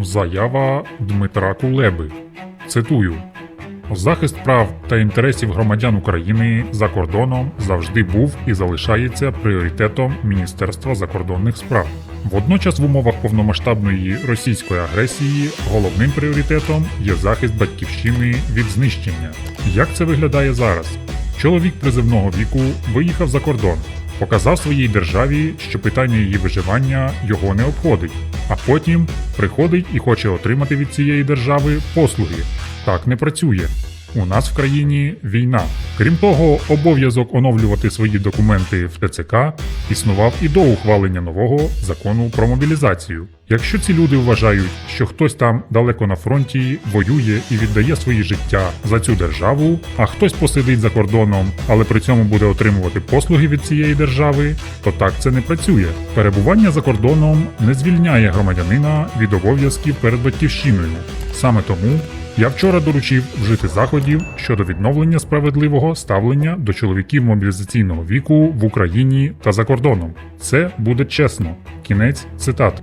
Заява Дмитра Кулеби. Цитую: Захист прав та інтересів громадян України за кордоном завжди був і залишається пріоритетом Міністерства закордонних справ. Водночас, в умовах повномасштабної російської агресії головним пріоритетом є захист батьківщини від знищення. Як це виглядає зараз? Чоловік призивного віку виїхав за кордон, показав своїй державі, що питання її виживання його не обходить, а потім приходить і хоче отримати від цієї держави послуги. Так не працює. У нас в країні війна. Крім того, обов'язок оновлювати свої документи в ТЦК існував і до ухвалення нового закону про мобілізацію. Якщо ці люди вважають, що хтось там далеко на фронті воює і віддає свої життя за цю державу, а хтось посидить за кордоном, але при цьому буде отримувати послуги від цієї держави, то так це не працює. Перебування за кордоном не звільняє громадянина від обов'язків перед батьківщиною. Саме тому я вчора доручив вжити заходів щодо відновлення справедливого ставлення до чоловіків мобілізаційного віку в Україні та за кордоном. Це буде чесно. Кінець цитати.